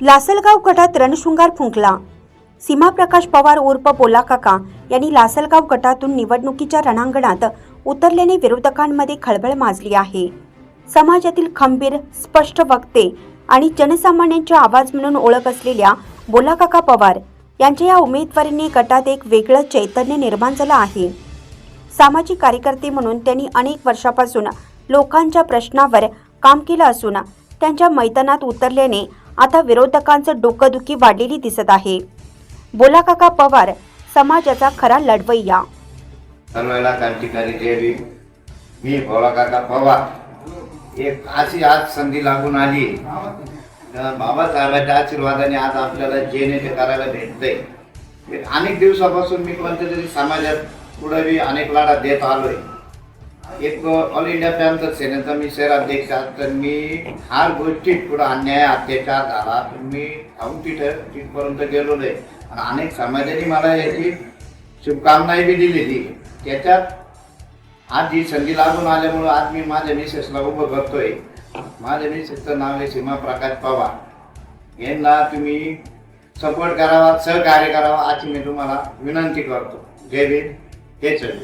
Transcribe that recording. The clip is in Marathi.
लासलगाव गटात रणशृंगार फुंकला. सीमाप्रकाश पवार उर्फ बोला काका यांनी लासलगाव गटातून निवडणुकीच्या रणांगणात उतरल्याने विरोधकांमध्ये खळबळ माजली आहे. समाजातील खंबीर स्पष्ट वक्ते आणि जनसामान्यांचे आवाज म्हणून ओळख असलेल्या बोलाकाका पवार यांच्या या उमेदवारीने गटात एक वेगळं चैतन्य निर्माण झालं आहे. सामाजिक कार्यकर्ते म्हणून त्यांनी अनेक वर्षापासून लोकांच्या प्रश्नावर काम केलं असून त्यांच्या मैदानात उतरल्याने आता विरोधकांचं डोकंदुखी वाढलेली दिसत आहे. बोला काका पवार समाजाचा खरा लढवय्या. सर्वांना क्रांतिकारी जय भीम मी भोळा काका पवार. एक अशी आज संधी लागून आली. तर बाबासाहेबांच्या आशीर्वादाने आज आपल्याला जे नाही करायला भेटतंय. अनेक दिवसापासून मी कोणत्या तरी समाजात पुढे अनेक लढा देत आलोय. एक ऑल इंडिया प्रांत सेनेचा मी शहराध्यक्ष आहात तर मी हार गोष्टीत पुढे अन्याय अत्याचार झाला तर मी थांबून तिथं तिथपर्यंत गेलो नाही आणि अनेक समाजाने मला याची शुभकामनाही बी दिलेली त्याच्यात आज ही संधी लागून आल्यामुळं आज मी माझ्या मिसेसला उभं करतोय. माझ्या मिसेसचं नाव आहे सीमा प्रकाश पवार. यांना तुम्ही सपोर्ट करावा सहकार्य करावा अशी मी तुम्हाला विनंती करतो. जय भीम हे चल